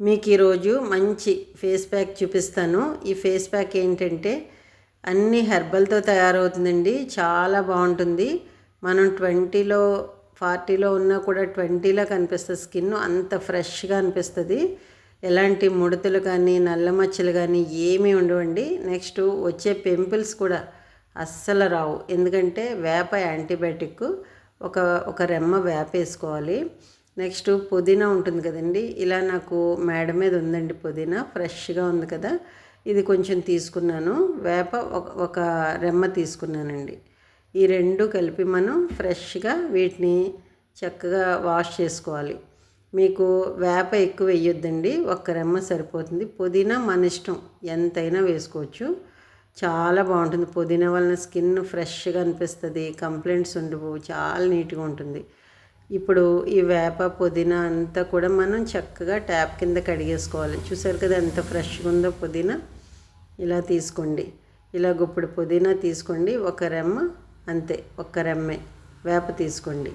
మీకు ఈరోజు మంచి ఫేస్ ప్యాక్ చూపిస్తాను. ఈ ఫేస్ ప్యాక్ ఏంటంటే అన్ని హెర్బల్తో తయారవుతుందండి. చాలా బాగుంటుంది. మనం ట్వంటీలో ఫార్టీలో ఉన్నా కూడా ట్వంటీలో కనిపిస్తుంది స్కిన్. అంత ఫ్రెష్గా అనిపిస్తుంది. ఎలాంటి ముడతలు కానీ నల్ల మచ్చలు కానీ ఏమీ ఉండవండి. నెక్స్ట్ వచ్చే పింపుల్స్ కూడా అస్సలు రావు. ఎందుకంటే వేప యాంటీబయాటిక్. ఒక ఒక రెమ్మ వేప వేసుకోవాలి నెక్స్ట్ పుదీనా ఉంటుంది కదండి. ఇలా నాకు మేడ మీద ఉందండి పుదీనా. ఫ్రెష్గా ఉంది కదా. ఇది కొంచెం తీసుకున్నాను. వేప ఒక ఒక రెమ్మ తీసుకున్నానండి. ఈ రెండు కలిపి మనం ఫ్రెష్గా వీటిని చక్కగా వాష్ చేసుకోవాలి. మీకు వేప ఎక్కువ వేయొద్దండి. ఒక్క రెమ్మ సరిపోతుంది. పుదీనా మన ఇష్టం. ఎంతైనా వేసుకోవచ్చు. చాలా బాగుంటుంది. పుదీనా వలన స్కిన్ ఫ్రెష్గా అనిపిస్తుంది. కంప్లైంట్స్ ఉండవు. చాలా నీట్గా ఉంటుంది. ఇప్పుడు ఈ వేప పుదీనా అంతా కూడా మనం చక్కగా ట్యాప్ కింద కడిగేసుకోవాలి. చూసారు కదా ఎంత ఫ్రెష్గా ఉందో పుదీనా? ఇలా తీసుకోండి. ఇలా గుప్పుడు పుదీనా తీసుకోండి. ఒక రెమ్మ అంతే ఒక్క రెమ్మే. వేప తీసుకోండి.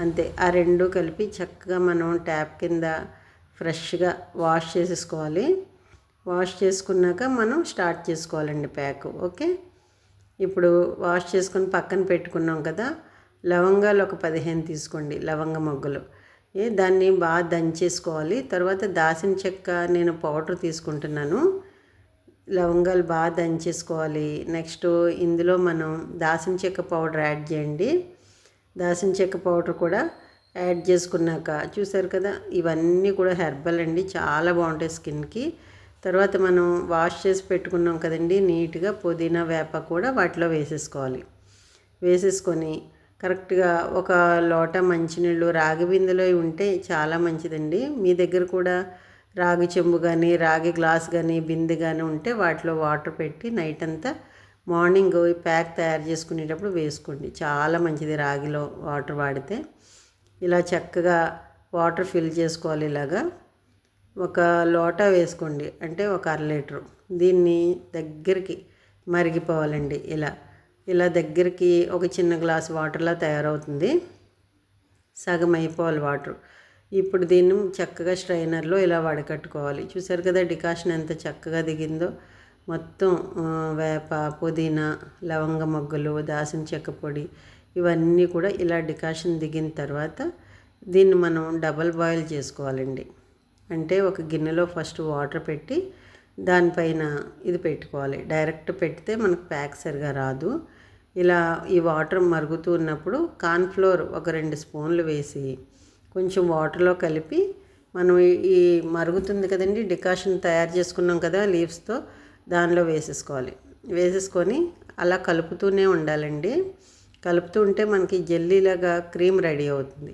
అంతే ఆ రెండు కలిపి చక్కగా మనం ట్యాప్ కింద ఫ్రెష్గా వాష్ చేసేసుకోవాలి. వాష్ చేసుకున్నాక మనం స్టార్ట్ చేసుకోవాలండి ప్యాక్ ఓకే? ఇప్పుడు వాష్ చేసుకొని పక్కన పెట్టుకున్నాం కదా లవంగాలు ఒక పదిహేను తీసుకోండి లవంగ మొగ్గలు. ఏ దాన్ని బాగా దంచేసుకోవాలి. తర్వాత దాసిన చెక్క నేను పౌడర్ తీసుకుంటున్నాను. లవంగాలు బాగా దంచేసుకోవాలి. నెక్స్ట్ ఇందులో మనం దాసిన చెక్క పౌడర్ యాడ్ చేయండి. దాసిన చెక్క పౌడర్ కూడా యాడ్ చేసుకున్నాక చూసారు కదా ఇవన్నీ కూడా హెర్బల్ అండి చాలా బాగుంటాయి స్కిన్కి. తర్వాత మనం వాష్ చేసి పెట్టుకున్నాం కదండి నీట్గా పుదీనా వేప కూడా వాటిలో వేసేసుకోవాలి. వేసేసుకొని కరెక్ట్గా ఒక లోట మంచినీళ్ళు రాగి బిందెలో ఉంటే చాలా మంచిదండి. మీ దగ్గర కూడా రాగి చెంబు కానీ రాగి గ్లాస్ కానీ బిందె కానీ ఉంటే వాటిలో వాటర్ పెట్టి నైట్ అంతా మార్నింగ్ ఈ ప్యాక్ తయారు చేసుకునేటప్పుడు వేసుకోండి. చాలా మంచిది రాగిలో వాటర్ వాడితే. ఇలా చక్కగా వాటర్ ఫిల్ చేసుకోవాలి ఇలాగా. ఒక లోటా వేసుకోండి. అంటే ఒక అర లీటరు. దీన్ని దగ్గరికి మరిగిపోవాలండి ఇలా. ఇలా దగ్గరికి ఒక చిన్న గ్లాస్ వాటర్లా తయారవుతుంది. సగం అయిపోవాలి వాటర్. ఇప్పుడు దీన్ని చక్కగా స్ట్రైనర్లో ఇలా వడకట్టుకోవాలి. చూసారు కదా డికాషన్ ఎంత చక్కగా దిగిందో. మొత్తం వేప పుదీనా లవంగ మొగ్గలు దాసిన చెక్క పొడి ఇవన్నీ కూడా ఇలా డికాషన్ దిగిన తర్వాత దీన్ని మనం డబల్ బాయిల్ చేసుకోవాలండి. అంటే ఒక గిన్నెలో ఫస్ట్ వాటర్ పెట్టి దానిపైన ఇది పెట్టుకోవాలి. డైరెక్ట్ పెడితే మనకు ప్యాక్ సరిగా రాదు. ఇలా ఈ వాటర్ మరుగుతూ ఉన్నప్పుడు కార్న్ఫ్లోర్ ఒక రెండు స్పూన్లు వేసి కొంచెం వాటర్లో కలిపి మనం ఈ మరుగుతుంది కదండి డికాషన్ తయారు చేసుకున్నాం కదా లీవ్స్తో దానిలో వేసేసుకోవాలి. వేసేసుకొని అలా కలుపుతూనే ఉండాలండి. కలుపుతూ ఉంటే మనకి జెల్లీలాగా క్రీమ్ రెడీ అవుతుంది.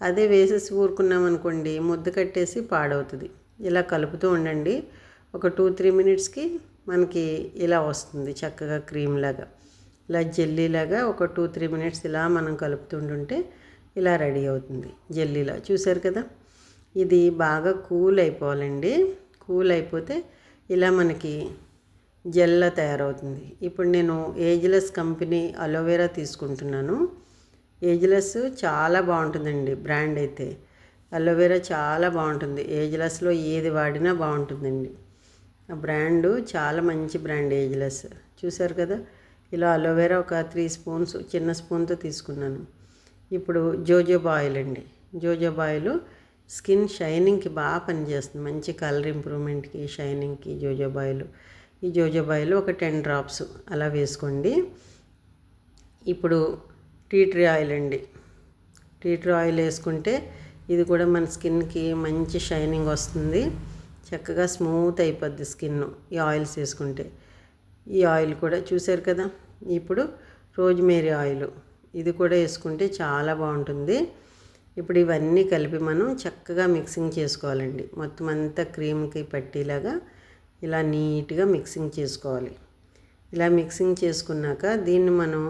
అదే వేసేసి ఊరుకున్నాం అనుకోండి ముద్ద కట్టేసి పాడవుతుంది. ఇలా కలుపుతూ ఉండండి. ఒక టూ త్రీ మినిట్స్కి మనకి ఇలా వస్తుంది చక్కగా క్రీమ్ లాగా. ఇలా జెల్లీలాగా ఒక టూ త్రీ మినిట్స్ ఇలా మనం కలుపుతుంటుంటే ఇలా రెడీ అవుతుంది జెల్లీలా. చూసారు కదా? ఇది బాగా కూల్ అయిపోవాలండి. కూల్ అయిపోతే ఇలా మనకి జెల్లా తయారవుతుంది. ఇప్పుడు నేను ఏజ్లెస్ కంపెనీ అలోవెరా తీసుకుంటున్నాను. ఏజ్లెస్ చాలా బాగుంటుందండి బ్రాండ్ అయితే. అలోవెరా చాలా బాగుంటుంది. ఏజ్లెస్లో ఏది వాడినా బాగుంటుందండి. ఆ బ్రాండు చాలా మంచి బ్రాండ్ ఏజ్లెస్ చూసారు కదా? ఇలా అలోవెరా ఒక త్రీ స్పూన్స్ చిన్న స్పూన్తో తీసుకున్నాను. ఇప్పుడు జోజోబా ఆయిల్ అండి. జోజోబా ఆయిల్ స్కిన్ షైనింగ్కి బాగా పనిచేస్తుంది. మంచి కలర్ ఇంప్రూవ్మెంట్కి షైనింగ్కి జోజోబా ఆయిల్ ఈ జోజోబా ఆయిల్ ఒక టెన్ డ్రాప్స్ అలా వేసుకోండి. ఇప్పుడు టీ ట్రీ ఆయిల్ అండి. టీ ట్రీ ఆయిల్ వేసుకుంటే ఇది కూడా మన స్కిన్కి మంచి షైనింగ్ వస్తుంది. చక్కగా స్మూత్ అయిపోద్ది స్కిన్. ఈ ఆయిల్స్ వేసుకుంటే. ఈ ఆయిల్ కూడా చూసారు కదా? ఇప్పుడు రోజ్మేరీ ఆయిల్. ఇది కూడా వేసుకుంటే చాలా బాగుంటుంది. ఇప్పుడు ఇవన్నీ కలిపి మనం చక్కగా మిక్సింగ్ చేసుకోవాలండి. మొత్తం అంతా క్రీమ్కి పట్టేలాగా ఇలా నీట్గా మిక్సింగ్ చేసుకోవాలి. ఇలా మిక్సింగ్ చేసుకున్నాక దీన్ని మనం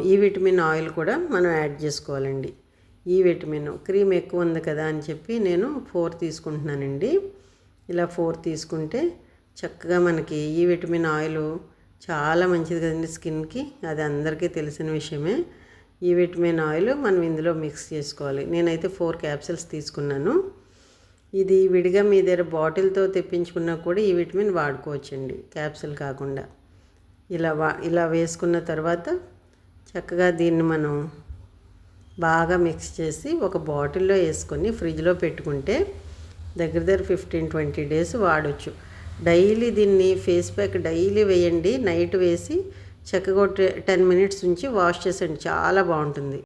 ఈ విటమిన్ ఆయిల్ కూడా మనం యాడ్ చేసుకోవాలండి. ఈ విటమిన్ క్రీమ్ ఎక్కువ ఉంది కదా అని చెప్పి నేను ఫోర్ తీసుకుంటున్నానండి. ఇలా ఫోర్ తీసుకుంటే చక్కగా మనకి ఈ విటమిన్ ఆయిల్ చాలా మంచిది కదండి స్కిన్కి. అది అందరికీ తెలిసిన విషయమే. ఈ విటమిన్ ఆయిల్ మనం ఇందులో మిక్స్ చేసుకోవాలి. నేనైతే ఫోర్ క్యాప్సిల్స్ తీసుకున్నాను. ఇది విడిగా మీ దగ్గర బాటిల్తో తెప్పించుకున్నా కూడా ఈ విటమిన్ వాడుకోవచ్చండి క్యాప్సిల్ కాకుండా. ఇలా వా ఇలా వేసుకున్న తర్వాత చక్కగా దీన్ని మనం బాగా మిక్స్ చేసి ఒక బాటిల్లో వేసుకొని ఫ్రిడ్జ్లో పెట్టుకుంటే దగ్గర దగ్గర ఫిఫ్టీన్ ట్వంటీ డేస్ వాడచ్చు. డైలీ దీన్ని ఫేస్ ప్యాక్ డైలీ వేయండి. నైట్ వేసి చక్కగా టెన్ మినిట్స్ ఉంచి వాష్ చేసండి చాలా బాగుంటుంది.